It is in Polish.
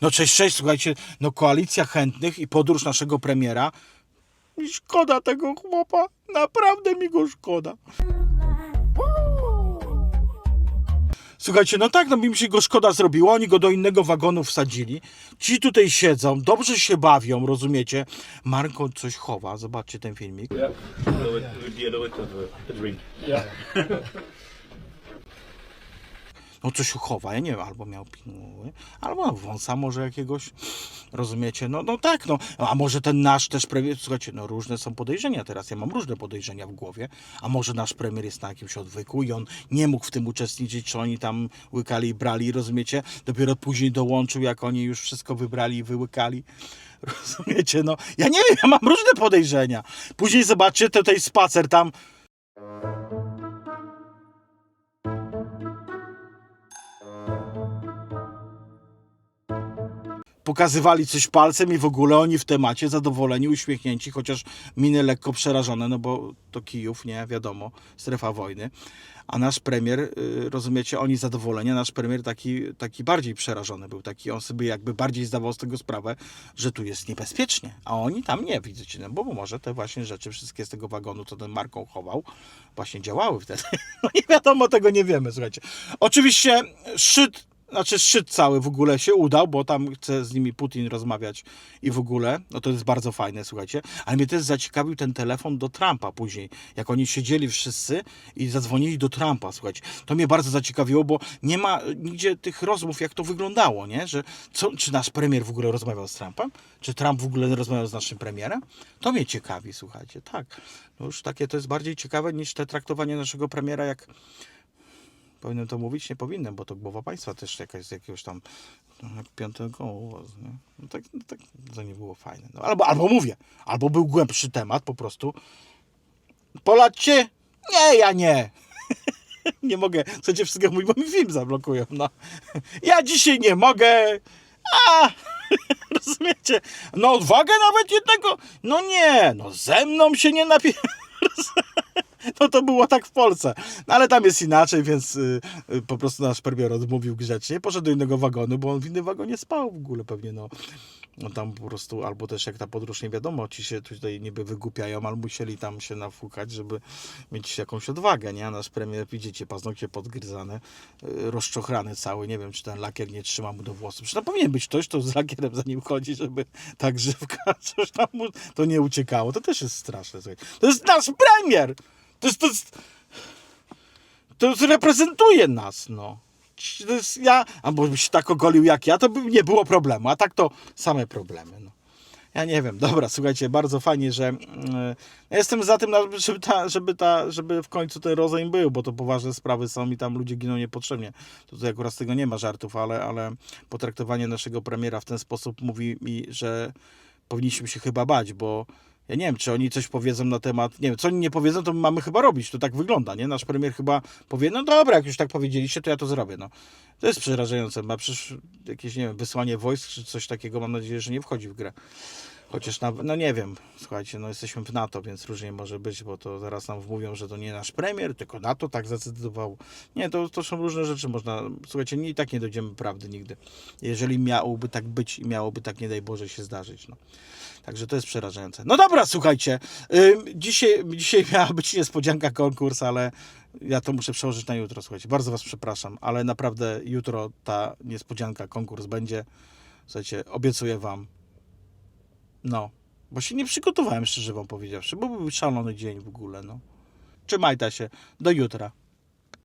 No cześć, cześć, słuchajcie, no koalicja chętnych i podróż naszego premiera. Mi szkoda tego chłopa, naprawdę mi go szkoda. Słuchajcie, no tak, no mi się go szkoda zrobiło, oni go do innego wagonu wsadzili. Ci tutaj siedzą, dobrze się bawią, rozumiecie? Marko coś chowa, zobaczcie ten filmik. Yeah. no coś chowa, ja nie wiem, albo miał pinuły, albo wąsa może jakiegoś, rozumiecie, no, no tak, no, a może ten nasz też premier, słuchajcie, no różne są podejrzenia teraz, ja mam różne podejrzenia w głowie, a może nasz premier jest na jakimś odwyku i on nie mógł w tym uczestniczyć, czy oni tam łykali i brali, rozumiecie, dopiero później dołączył, jak oni już wszystko wybrali i wyłykali, rozumiecie, no, ja nie wiem, ja mam różne podejrzenia, później zobaczcie tutaj spacer tam, pokazywali coś palcem i w ogóle oni w temacie zadowoleni, uśmiechnięci, chociaż miny lekko przerażone, no bo to Kijów, nie, wiadomo, strefa wojny. A nasz premier, y, rozumiecie, oni zadowoleni, a nasz premier taki, taki bardziej przerażony był, taki on sobie jakby bardziej zdawał z tego sprawę, że tu jest niebezpiecznie, a oni tam nie, widzicie, no bo może te właśnie rzeczy wszystkie z tego wagonu, co ten Marką chował, właśnie działały wtedy. No nie wiadomo, tego nie wiemy, słuchajcie. Oczywiście szczyt znaczy szczyt cały w ogóle się udał, bo tam chce z nimi Putin rozmawiać i w ogóle, no to jest bardzo fajne, słuchajcie. Ale mnie też zaciekawił ten telefon do Trumpa później, jak oni siedzieli wszyscy i zadzwonili do Trumpa, słuchajcie. To mnie bardzo zaciekawiło, bo nie ma nigdzie tych rozmów, jak to wyglądało, nie? Że co, czy nasz premier w ogóle rozmawiał z Trumpem? Czy Trump w ogóle rozmawiał z naszym premierem? To mnie ciekawi, słuchajcie, tak. No już takie to jest bardziej ciekawe niż te traktowanie naszego premiera jak Powinienem to mówić? Nie powinienem, bo to głowa państwa też jakaś z jakiegoś tam no, jak piątego uwozu, nie? No tak, no tak to nie było fajne. No, albo, albo mówię, albo był głębszy temat po prostu. Polacie? Nie, ja nie. nie mogę. Chcecie wszystkiego mówić, bo mi film zablokują. No. Ja dzisiaj nie mogę. A! Rozumiecie? No odwagę nawet jednego. No nie, no ze mną się nie napie... No to było tak w Polsce. No ale tam jest inaczej, więc y, y, po prostu nasz premier odmówił grzecznie. Poszedł do innego wagonu, bo on w innym wagonie spał w ogóle pewnie, no. No tam po prostu, albo też jak ta podróż nie wiadomo, ci się tutaj niby wygłupiają, ale musieli tam się nafukać, żeby mieć jakąś odwagę, nie? A nasz premier, widzicie, paznokcie podgryzane, y, rozczochrany cały, nie wiem, czy ten lakier nie trzyma mu do włosów. Przecież to powinien być ktoś, kto z lakierem za nim chodzi, żeby ta grzywka, coś tam mu, to nie uciekało. To też jest straszne. To jest nasz premier! To jest, to jest, to jest, reprezentuje nas, no. To jest ja, albo byś tak ogolił jak ja, to by nie było problemu, a tak to same problemy, no. Ja nie wiem, dobra, słuchajcie, bardzo fajnie, że ja jestem za tym, żeby, ta, żeby, ta, żeby w końcu ten rozejm był, bo to poważne sprawy są i tam ludzie giną niepotrzebnie. Tutaj akurat z tego nie ma żartów, ale, ale potraktowanie naszego premiera w ten sposób mówi mi, że powinniśmy się chyba bać, bo ja nie wiem, czy oni coś powiedzą na temat, nie wiem, co oni nie powiedzą, to my mamy chyba robić, to tak wygląda, nie? Nasz premier chyba powie, no dobra, jak już tak powiedzieliście, to ja to zrobię, no. To jest przerażające, ma przecież jakieś, nie wiem, wysłanie wojsk, czy coś takiego, mam nadzieję, że nie wchodzi w grę. Chociaż, na, no nie wiem, słuchajcie, no jesteśmy w NATO, więc różnie może być, bo to zaraz nam wmówią, że to nie nasz premier, tylko NATO tak zadecydował. Nie, to, to są różne rzeczy, można, słuchajcie, nie, i tak nie dojdziemy prawdy nigdy. Jeżeli miałoby tak być i miałoby tak, nie daj Boże, się zdarzyć, no. Także to jest przerażające. No dobra, słuchajcie, ym, dzisiaj, dzisiaj miała być niespodzianka konkurs, ale ja to muszę przełożyć na jutro, słuchajcie. Bardzo Was przepraszam, ale naprawdę jutro ta niespodzianka, konkurs będzie. Słuchajcie, obiecuję Wam. No, bo się nie przygotowałem, szczerze Wam powiedziawszy, bo był szalony dzień w ogóle, no. Trzymajcie się, do jutra.